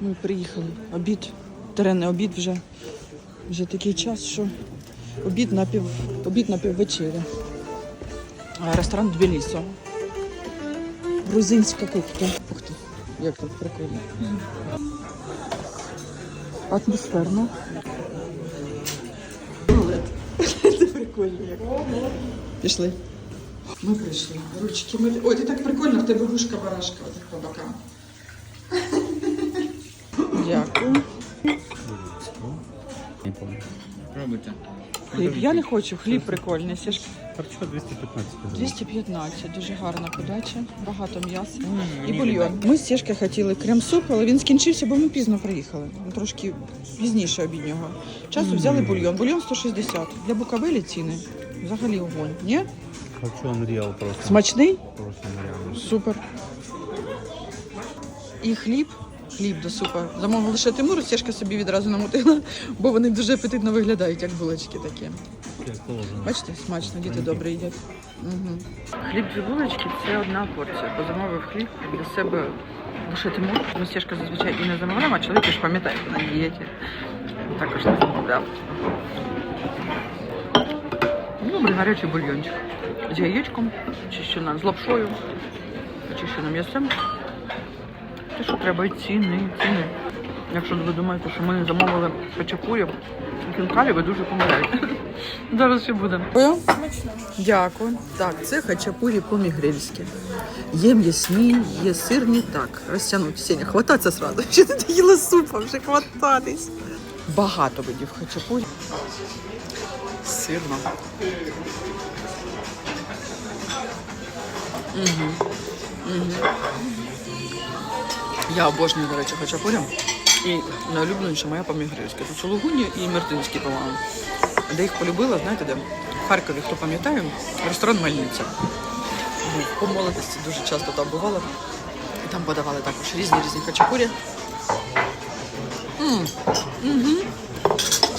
Ми приїхали. Обід. Теренний обід вже. Вже такий час, що обід напів, обід напіввечеря. А, Ресторан Тбілісо. Грузинська кухня. Ух ти, як тут прикольно. Атмосферно. Це прикольно. як. Пішли. Ми прийшли. Ручки милі. Ой, ти так прикольно, в тебе вушка барашка отак по бокам. Дякую. Пробуйте. Хліб. Я не хочу, хліб прикольний. Сішка. Харчо 215. 215, дуже гарна подача, багато м'яса і бульйон. Ми з Сєшки хотіли крем-суп, але він скінчився, бо ми пізно приїхали. Ми трошки пізніше обіднього часу взяли бульйон. Бульйон 160. Для Буковелі ціни взагалі огонь. Ні? Харчо Unreal просто. Смачний? Просто нереально. Супер. І хліб. Хліб до супа. Замовили лише Тимуру, Сєшка собі відразу намутила, бо вони дуже апетитно виглядають, як булочки такі. Бачите, смачно, діти добре їдять. Угу. Хліб дві булочки це одна порція. Бо замовив хліб для себе лише Тимур. Ми Сєшка зазвичай і не замовляємо, а чоловік ж пам'ятає, на дієті. Також не замовляв. Добрий гарячий бульйончик. З яєчком, чищена з лапшою, очищеним м'ясом. Те, що треба, і ціни, і ціни. Якщо ви думаєте, що ми замовили хачапурі, кінкалі, ви дуже помиляєте. Зараз ще буде. Дякую. Так, це хачапурі по-мігрильськи. Є м'ясні, є сирні. Так, розтягнуть. Сеня, хвататися сразу. Ще ти їла супа, вже хвататись. Багато видів хачапурі. Сирно. Угу. Угу. Я обожнюю, до речі, хачапурі. І найулюбленіша моя по-мігрильськи. Тут Сулугуні і Мертинський, по-моєму. Де їх полюбила, знаєте де? В Харкові, хто пам'ятає, ресторан Мельниця. По молодості дуже часто там бувала. І там подавали також різні різні хачапурі. М,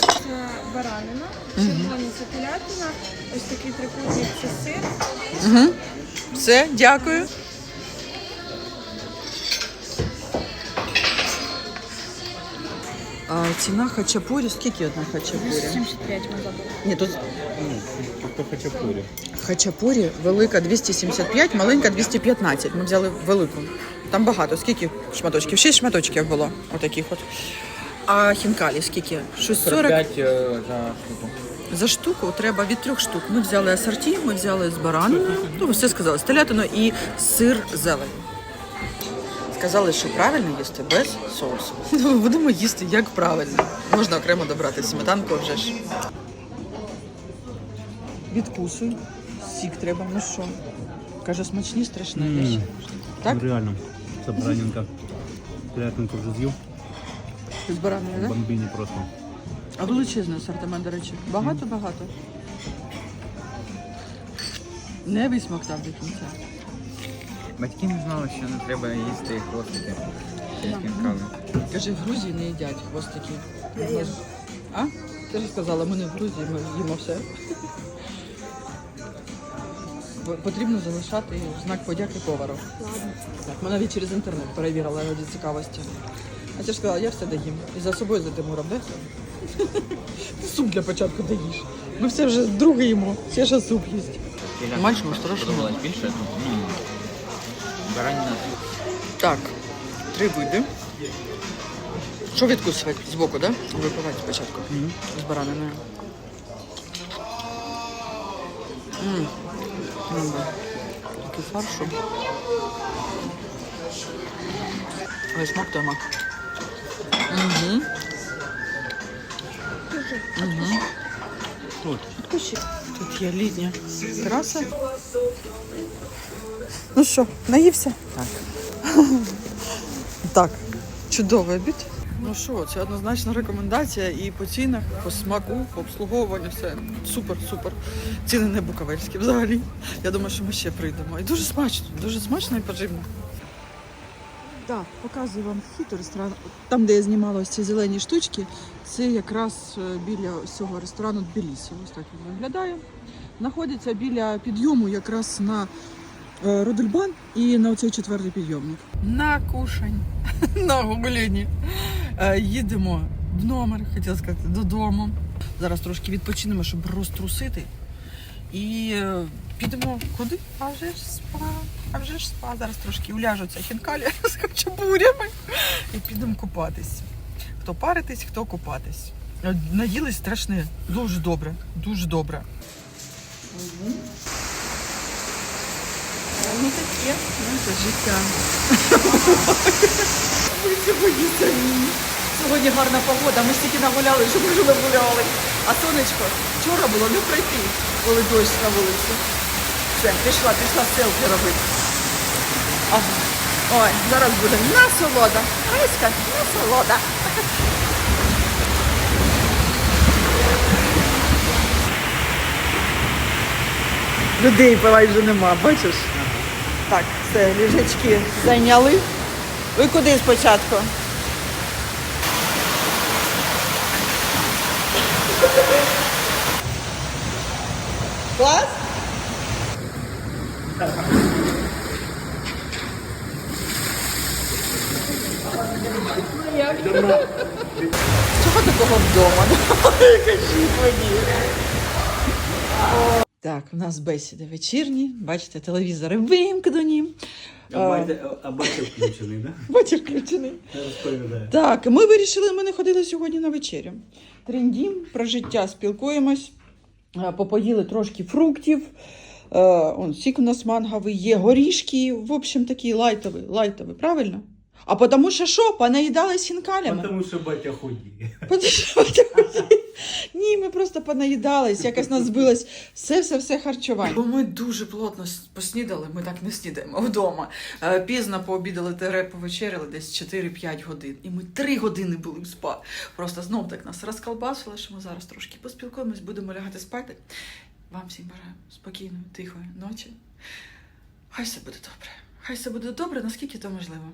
Це баранина, червоні це телятина, ось такий трикутник це сир. Угу. Все, дякую. А, ціна хачапурі, скільки одна хачапурі? 75 ми забули. Ні, тут Ну, Хто хачапурі. хачапурі велика 275, маленька 215. Ми взяли велику. Там багато. Скільки шматочків? Шість шматочків було. Отаких от. А хінкалі скільки? Щось 40? 45 е, за штуку. За штуку треба від трьох штук. Ми взяли асорті, ми взяли з бараниною, ну ви все сказали, з телятиною і сир зелень. Сказали, що правильно їсти без соусу. Ну, будемо їсти як правильно. Можна окремо добрати сметанку вже ж. Відкусуй. Сік треба, ну що? Каже, смачні страшні Мм. речі. Так? Ну, реально. Це баранинка. Телятинку вже з'їв. З бараною, так? Бомбіні просто. А величезний асортимент, до речі. Багато-багато. Не висмоктав до кінця. Батьки не знали, що не треба їсти хвостики. Каже, в Грузії не їдять хвостики. А? Ти ж сказала, ми не в Грузії, ми їмо все. Потрібно залишати знак подяки повару. Так, ми навіть через інтернет перевірила раді цікавості. А ти ж сказала, я все доїм. І за собою за Тимуром, де? Ти суп для початку доїш. Ми все вже друге їмо, ще ще суп їсть. Мальчику страшно. Подобалось більше, ну, ну, баранина. Так, три види. Що відкусувати? Збоку, так? Да? Випивати спочатку. З бараниною. М. М, да. Такий фаршу. Ой, смак тема. Угу. Угу. Тут. Тут є літня тераса. Ну що, наївся? Так. так, чудовий обід. Ну що, це однозначно рекомендація і по цінах, по смаку, по обслуговуванню, все супер, супер. Ціни не буковельські взагалі. Я думаю, що ми ще прийдемо. І дуже смачно, дуже смачно і поживно. Так, показую вам вхід у ресторан. Там, де я знімала ось ці зелені штучки, це якраз е, біля цього ресторану Тбілісі. Ось так він виглядає. Знаходиться біля підйому якраз на Родельбан і на оцей четвертий підйомник. На кушань, на гуліні. Е, Їдемо в номер, хотіла сказати, додому. Зараз трошки відпочинемо, щоб розтрусити. І е, підемо куди? А вже ж спа. А вже ж спа. Зараз трошки уляжуться хінкалі з хачапурями. І підемо купатись. Хто паритись, хто купатись. Е, Наїлись страшне. Дуже добре. Дуже добре. Ну таке, ну це життя. Ми сьогодні самі. Сьогодні гарна погода. Ми стільки нагуляли, що ми вже нагуляли. А сонечко вчора було не пройти, коли дощ на вулиці. Все, пішла, пішла селфі робити. Ой, зараз буде насолода. Риська, насолода. Людей майже нема, бачиш? Так, все, ліжачки зайняли. Ви куди спочатку? Клас? Чого такого вдома? Кажіть мені. Так, у нас бесіди вечірні. Бачите, телевізори вимкнені. А батя, а батя включений, да? Батя включений. Я розповідаю. Так, ми вирішили, ми не ходили сьогодні на вечерю. Трендім про життя спілкуємось. Попоїли трошки фруктів. Он сік у нас манговий, є горішки. В общем, такий лайтовий, лайтовий, правильно? А тому що що, понаїдали хінкалями? Тому що батя худіє. Потому що Ні, ми просто понаїдались, якось нас збилось все, все, все харчування. Бо ми дуже плотно поснідали, ми так не снідаємо вдома. Е, Пізно пообідали тере, повечеряли десь 4-5 годин. І ми 3 години були в спа. Просто знов так нас розколбасило, що ми зараз трошки поспілкуємось, будемо лягати спати. Вам всім бажаю спокійної, тихої ночі. Хай все буде добре. Хай все буде добре, наскільки то можливо.